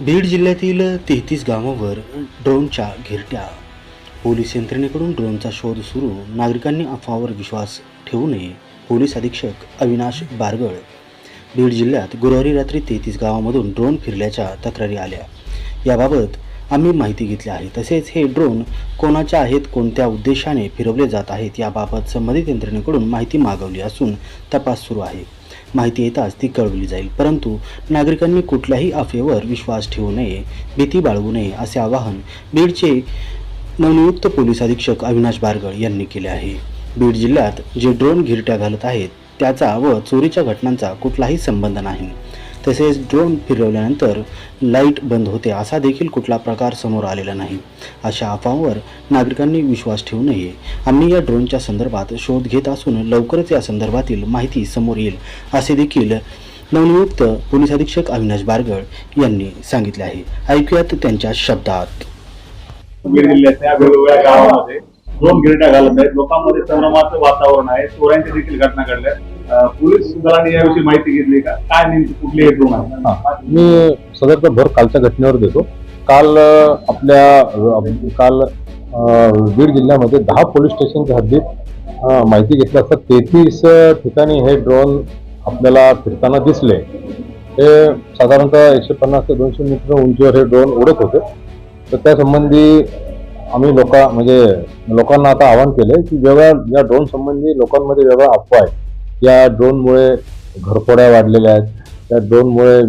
बीड जिल्ह्यातील तेहतीस गावांवर ड्रोनच्या घिरट्या. पोलीस यंत्रणेकडून ड्रोनचा शोध सुरू. नागरिकांनी अफवावर विश्वास ठेवू नये पोलीस अधीक्षक अविनाश बारगळ. बीड जिल्ह्यात गुरुवारी रात्री तेहतीस गावामधून ड्रोन फिरल्याच्या तक्रारी आल्या. याबाबत आम्ही माहिती घेतली आहे. तसेच हे ड्रोन कोणाच्या आहेत कोणत्या उद्देशाने फिरवले जात आहेत याबाबत संबंधित यंत्रणेकडून माहिती मागवली असून तपास सुरू आहे. माहिती येताच ती कळवली जाईल. परंतु नागरिकांनी कुठल्याही अफेवर विश्वास ठेवू नये भीती बाळगू नये असे आवाहन बीडचे नवनियुक्त पोलीस अधीक्षक अविनाश बारगळ यांनी केले आहे. बीड जिल्ह्यात जे ड्रोन घिरट्या घालत आहेत त्याचा व चोरीच्या घटनांचा कुठलाही संबंध नाही. तसेच ड्रोन फिरवल्यानंतर लाइट बंद होते असा देखील कुठला प्रकार समोर आलेला नाही. अशा अफवांवर नागरिकांनी विश्वास ठेवू नये. आम्ही या ड्रोनच्या संदर्भात शोध घेत असून लवकरच या संदर्भातील माहिती समोर येईल असे देखील नवनियुक्त पोलीस अधीक्षक अविनाश बारगळ यांनी सांगितले आहे. ऐकूयात त्यांच्या शब्दात. वेगवेगळ्या गावामध्ये दोन गिरण्या घालत आहेत. लोकांमध्ये संभ्रमाचं वातावरण आहे. चोऱ्यांच्या देखील घटना घडल्या पोलीस दलाने याविषयी माहिती घेतली का? काय नेमकी कुठली एक आहे मी सदरचा भर कालच्या घटनेवर देतो. काल आपल्या काल बीड जिल्ह्यामध्ये दहा पोलीस स्टेशनच्या हद्दीत माहिती घेतली असता तेहतीस ठिकाणी हे ड्रोन आपल्याला फिरताना दिसले. हे साधारणतः एकशे पन्नास ते दोनशे मीटर उंचीवर हे ड्रोन उडत होते. तर त्यासंबंधी आम्ही लोक म्हणजे लोकांना आता आवाहन केले की वेगळ्या या ड्रोन संबंधी लोकांमध्ये वेगळा अफवा आहे. या ड्रोनमुळे घरफोड्या वाढलेल्या आहेत. त्या ड्रोनमुळे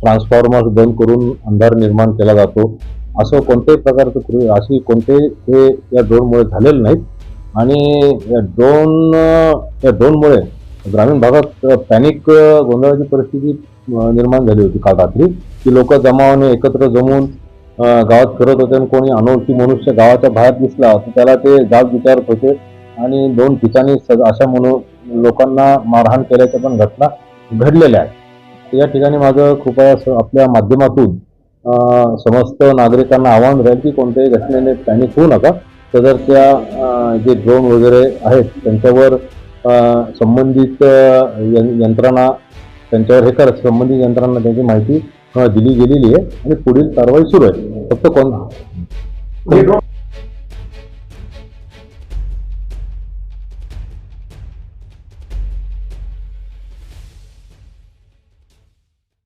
ट्रान्सफॉर्मर्स बंद करून अंधार निर्माण केला जातो. असं कोणत्याही प्रकारचं कृ- अशी कोणतेही हे या ड्रोनमुळे झालेलं नाहीत. आणि या ड्रोन या ड्रोनमुळे ग्रामीण भागात पॅनिक गोंधळाची परिस्थिती निर्माण झाली होती काल रात्री. की लोक जमावाने एकत्र जमून गावात फिरत होते आणि कोणी अनोळखी मनुष्य गावाच्या बाहेर दिसला तर त्याला ते जाब विचारत होते. आणि दोन ठिकाणी स- अशा म्हणून लोकांना मारहाण केल्याच्या पण घटना घडलेल्या आहेत. या ठिकाणी माझं कृपया आपल्या माध्यमातून समस्त नागरिकांना आवाहन राहील की कोणत्याही घटनेने पॅनिक होऊ नका. तर त्या जे ड्रोन वगैरे आहेत त्यांच्यावर संबंधित यंत्रणा त्यांच्यावर हे कर संबंधित यंत्रणांना त्यांची माहिती दिली गेलेली आहे आणि पुढील कारवाई सुरू आहे. फक्त कोण?